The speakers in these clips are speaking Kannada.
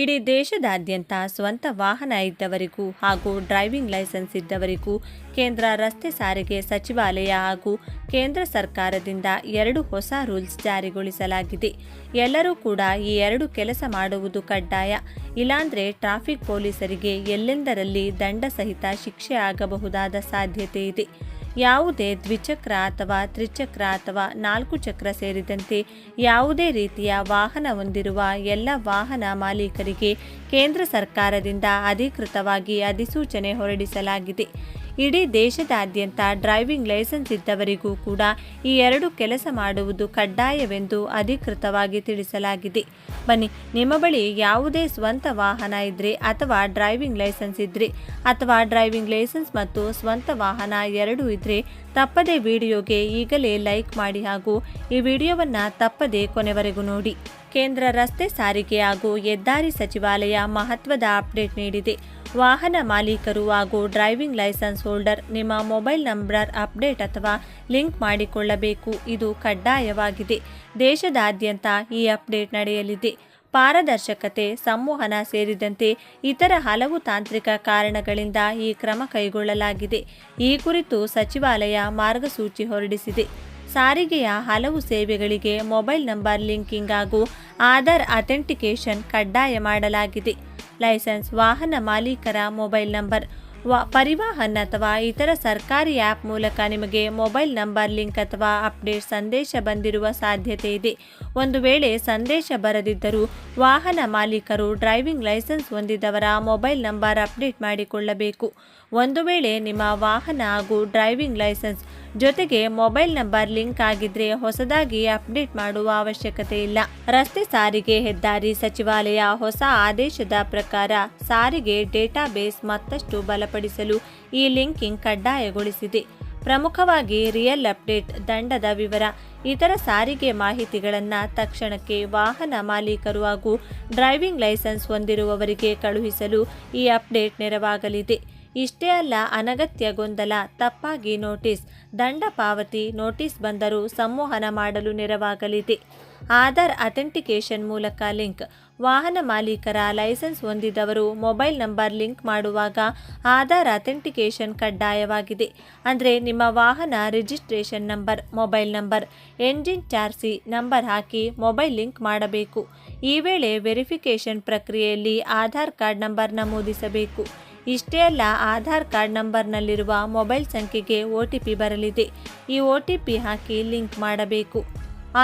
ಇಡೀ ದೇಶದಾದ್ಯಂತ ಸ್ವಂತ ವಾಹನ ಇದ್ದವರಿಗೂ ಹಾಗೂ ಡ್ರೈವಿಂಗ್ ಲೈಸೆನ್ಸ್ ಇದ್ದವರಿಗೂ ಕೇಂದ್ರ ರಸ್ತೆ ಸಾರಿಗೆ ಸಚಿವಾಲಯ ಹಾಗೂ ಕೇಂದ್ರ ಸರ್ಕಾರದಿಂದ ಎರಡು ಹೊಸ ರೂಲ್ಸ್ ಜಾರಿಗೊಳಿಸಲಾಗಿದೆ. ಎಲ್ಲರೂ ಕೂಡ ಈ ಎರಡು ಕೆಲಸ ಮಾಡುವುದು ಕಡ್ಡಾಯ. ಇಲ್ಲಾಂದ್ರೆ ಟ್ರಾಫಿಕ್ ಪೊಲೀಸರಿಗೆ ಎಲ್ಲೆಂದರಲ್ಲಿ ದಂಡ ಸಹಿತ ಶಿಕ್ಷೆ ಆಗಬಹುದಾದ ಸಾಧ್ಯತೆ ಇದೆ. ಯಾವುದೇ ದ್ವಿಚಕ್ರ ಅಥವಾ ತ್ರಿಚಕ್ರ ಅಥವಾ ನಾಲ್ಕು ಚಕ್ರ ಸೇರಿದಂತೆ ಯಾವುದೇ ರೀತಿಯ ವಾಹನ ಹೊಂದಿರುವ ಎಲ್ಲ ವಾಹನ ಮಾಲೀಕರಿಗೆ ಕೇಂದ್ರ ಸರ್ಕಾರದಿಂದ ಅಧಿಕೃತವಾಗಿ ಅಧಿಸೂಚನೆ ಹೊರಡಿಸಲಾಗಿದೆ. ಇಡೀ ದೇಶದಾದ್ಯಂತ ಡ್ರೈವಿಂಗ್ ಲೈಸೆನ್ಸ್ ಇದ್ದವರಿಗೂ ಕೂಡ ಈ ಎರಡು ಕೆಲಸ ಮಾಡುವುದು ಕಡ್ಡಾಯವೆಂದು ಅಧಿಕೃತವಾಗಿ ತಿಳಿಸಲಾಗಿದೆ. ಬನ್ನಿ, ನಿಮ್ಮ ಬಳಿ ಯಾವುದೇ ಸ್ವಂತ ವಾಹನ ಇದ್ರೆ ಅಥವಾ ಡ್ರೈವಿಂಗ್ ಲೈಸೆನ್ಸ್ ಇದ್ರೆ ಅಥವಾ ಡ್ರೈವಿಂಗ್ ಲೈಸೆನ್ಸ್ ಮತ್ತು ಸ್ವಂತ ವಾಹನ ಎರಡೂ ಇದ್ರೆ ತಪ್ಪದೇ ವಿಡಿಯೋಗೆ ಈಗಲೇ ಲೈಕ್ ಮಾಡಿ ಹಾಗೂ ಈ ವಿಡಿಯೋವನ್ನು ತಪ್ಪದೇ ಕೊನೆವರೆಗೂ ನೋಡಿ. ಕೇಂದ್ರ ರಸ್ತೆ ಸಾರಿಗೆ ಹಾಗೂ ಹೆದ್ದಾರಿ ಸಚಿವಾಲಯ ಮಹತ್ವದ ಅಪ್ಡೇಟ್ ನೀಡಿದೆ. ವಾಹನ ಮಾಲೀಕರು ಹಾಗೂ ಡ್ರೈವಿಂಗ್ ಲೈಸೆನ್ಸ್ ಹೋಲ್ಡರ್ ನಿಮ್ಮ ಮೊಬೈಲ್ ನಂಬರ್, ಅಪ್ಡೇಟ್ ಅಥವಾ ಲಿಂಕ್ ಮಾಡಿಕೊಳ್ಳಬೇಕು. ಇದು ಕಡ್ಡಾಯವಾಗಿದೆ. ದೇಶದಾದ್ಯಂತ ಈ ಅಪ್ಡೇಟ್ ನಡೆಯಲಿದೆ. ಪಾರದರ್ಶಕತೆ, ಸಂವಹನ ಸೇರಿದಂತೆ ಇತರ ಹಲವು ತಾಂತ್ರಿಕ ಕಾರಣಗಳಿಂದ ಈ ಕ್ರಮ ಕೈಗೊಳ್ಳಲಾಗಿದೆ. ಈ ಕುರಿತು ಸಚಿವಾಲಯ ಮಾರ್ಗಸೂಚಿ ಹೊರಡಿಸಿದೆ. ಸಾರಿಗೆಯ ಹಲವು ಸೇವೆಗಳಿಗೆ ಮೊಬೈಲ್ ನಂಬರ್, ಲಿಂಕಿಂಗ್ ಹಾಗೂ ಆಧಾರ್ ಅಥೆಂಟಿಕೇಷನ್ ಕಡ್ಡಾಯ ಮಾಡಲಾಗಿದೆ. ಲೈಸೆನ್ಸ್ ವಾಹನ ಮಾಲೀಕರ ಮೊಬೈಲ್ ನಂಬರ್ ವ ಪರಿವಾಹನ್ ಅಥವಾ ಇತರ ಸರ್ಕಾರಿ ಆ್ಯಪ್ ಮೂಲಕ ನಿಮಗೆ ಮೊಬೈಲ್ ನಂಬರ್, ಲಿಂಕ್ ಅಥವಾ ಅಪ್ಡೇಟ್ ಸಂದೇಶ ಬಂದಿರುವ ಸಾಧ್ಯತೆ ಇದೆ. ಒಂದು ವೇಳೆ ಸಂದೇಶ ಬರದಿದ್ದರೂ ವಾಹನ ಮಾಲೀಕರು ಡ್ರೈವಿಂಗ್ ಲೈಸೆನ್ಸ್ ಹೊಂದಿದವರ ಮೊಬೈಲ್ ನಂಬರ್ ಅಪ್ಡೇಟ್ ಮಾಡಿಕೊಳ್ಳಬೇಕು. ಒಂದು ವೇಳೆ ನಿಮ್ಮ ವಾಹನ ಹಾಗೂ ಡ್ರೈವಿಂಗ್ ಲೈಸೆನ್ಸ್ ಜೊತೆಗೆ ಮೊಬೈಲ್ ನಂಬರ್, ಲಿಂಕ್ ಆಗಿದ್ರೆ ಹೊಸದಾಗಿ ಅಪ್ಡೇಟ್ ಮಾಡುವ ಅವಶ್ಯಕತೆ ಇಲ್ಲ. ರಸ್ತೆ ಸಾರಿಗೆ ಹೆದ್ದಾರಿ ಸಚಿವಾಲಯ ಹೊಸ ಆದೇಶದ ಪ್ರಕಾರ ಸಾರಿಗೆ ಡೇಟಾಬೇಸ್ ಮತ್ತಷ್ಟು ಬಲಪಡಿಸಲು ಈ ಲಿಂಕಿಂಗ್ ಕಡ್ಡಾಯಗೊಳಿಸಿದೆ. ಪ್ರಮುಖವಾಗಿ ರಿಯಲ್ ಅಪ್ಡೇಟ್ ದಂಡದ ವಿವರ, ಇತರ ಸಾರಿಗೆ ಮಾಹಿತಿಗಳನ್ನು ತಕ್ಷಣಕ್ಕೆ ವಾಹನ ಮಾಲೀಕರು ಹಾಗೂ ಡ್ರೈವಿಂಗ್ ಲೈಸೆನ್ಸ್ ಹೊಂದಿರುವವರಿಗೆ ಕಳುಹಿಸಲು ಈ ಅಪ್ಡೇಟ್ ನೆರವಾಗಲಿದೆ. ಇಷ್ಟೇ ಅಲ್ಲ ಅನಗತ್ಯ ಗೊಂದಲ, ತಪ್ಪಾಗಿ ನೋಟಿಸ್, ದಂಡ ಪಾವತಿ ನೋಟಿಸ್ ಬಂದರೂ ಸಂವಹನ ಮಾಡಲು ನೆರವಾಗಲಿದೆ. ಆಧಾರ್ ಅಥೆಂಟಿಕೇಶನ್ ಮೂಲಕ ಲಿಂಕ್. ವಾಹನ ಮಾಲೀಕರ ಲೈಸೆನ್ಸ್ ಹೊಂದಿದವರು ಮೊಬೈಲ್ ನಂಬರ್ ಲಿಂಕ್ ಮಾಡುವಾಗ ಆಧಾರ್ ಅಥೆಂಟಿಕೇಶನ್ ಕಡ್ಡಾಯವಾಗಿದೆ. ಅಂದರೆ ನಿಮ್ಮ ವಾಹನ registration number, mobile number, engine ಚಾರ್ಸಿ number ಹಾಕಿ ಮೊಬೈಲ್ ಲಿಂಕ್ ಮಾಡಬೇಕು. ಈ ವೇಳೆ ವೆರಿಫಿಕೇಷನ್ ಪ್ರಕ್ರಿಯೆಯಲ್ಲಿ ಆಧಾರ್ ಕಾರ್ಡ್ ನಂಬರ್ ನಮೂದಿಸಬೇಕು. ಇಷ್ಟೇ ಅಲ್ಲ, ಆಧಾರ್ ಕಾರ್ಡ್ ನಂಬರ್ನಲ್ಲಿರುವ ಮೊಬೈಲ್ ಸಂಖ್ಯೆಗೆ ಒ ಟಿ ಪಿ ಬರಲಿದೆ. ಈ ಒ ಟಿ ಪಿ ಹಾಕಿ ಲಿಂಕ್ ಮಾಡಬೇಕು.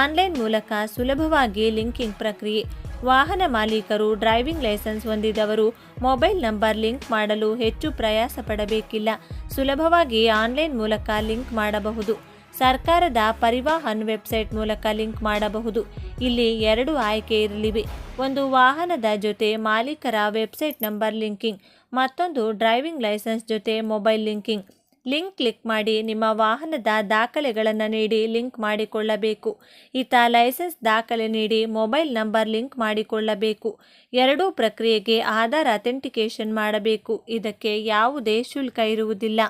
ಆನ್ಲೈನ್ ಮೂಲಕ ಸುಲಭವಾಗಿ ಲಿಂಕಿಂಗ್ ಪ್ರಕ್ರಿಯೆ. ವಾಹನ ಮಾಲೀಕರು ಡ್ರೈವಿಂಗ್ ಲೈಸೆನ್ಸ್ ಹೊಂದಿದವರು ಮೊಬೈಲ್ ನಂಬರ್ ಲಿಂಕ್ ಮಾಡಲು ಹೆಚ್ಚು ಪ್ರಯಾಸ ಪಡಬೇಕಿಲ್ಲ ಸುಲಭವಾಗಿ ಆನ್ಲೈನ್ ಮೂಲಕ ಲಿಂಕ್ ಮಾಡಬಹುದು. ಸರ್ಕಾರದ ಪರಿವಾಹನ್ ವೆಬ್ಸೈಟ್ ಮೂಲಕ ಲಿಂಕ್ ಮಾಡಬಹುದು. ಇಲ್ಲಿ ಎರಡು ಆಯ್ಕೆ ಇರಲಿವೆ. ಒಂದು ವಾಹನದ ಜೊತೆ ಮಾಲೀಕರ ವೆಬ್ಸೈಟ್ ನಂಬರ್ ಲಿಂಕಿಂಗ್, ಮತ್ತೊಂದು ಡ್ರೈವಿಂಗ್ ಲೈಸೆನ್ಸ್ ಜೊತೆ ಮೊಬೈಲ್ ಲಿಂಕಿಂಗ್. ಲಿಂಕ್ ಕ್ಲಿಕ್ ಮಾಡಿ ನಿಮ್ಮ ವಾಹನದ ದಾಖಲೆಗಳನ್ನು ನೀಡಿ ಲಿಂಕ್ ಮಾಡಿಕೊಳ್ಳಬೇಕು. ಈತ ಲೈಸೆನ್ಸ್ ದಾಖಲೆ ನೀಡಿ ಮೊಬೈಲ್ ನಂಬರ್ ಲಿಂಕ್ ಮಾಡಿಕೊಳ್ಳಬೇಕು. ಎರಡೂ ಪ್ರಕ್ರಿಯೆಗೆ ಆಧಾರ್ ಅಥೆಂಟಿಕೇಷನ್ ಮಾಡಬೇಕು. ಇದಕ್ಕೆ ಯಾವುದೇ ಶುಲ್ಕ ಇರುವುದಿಲ್ಲ.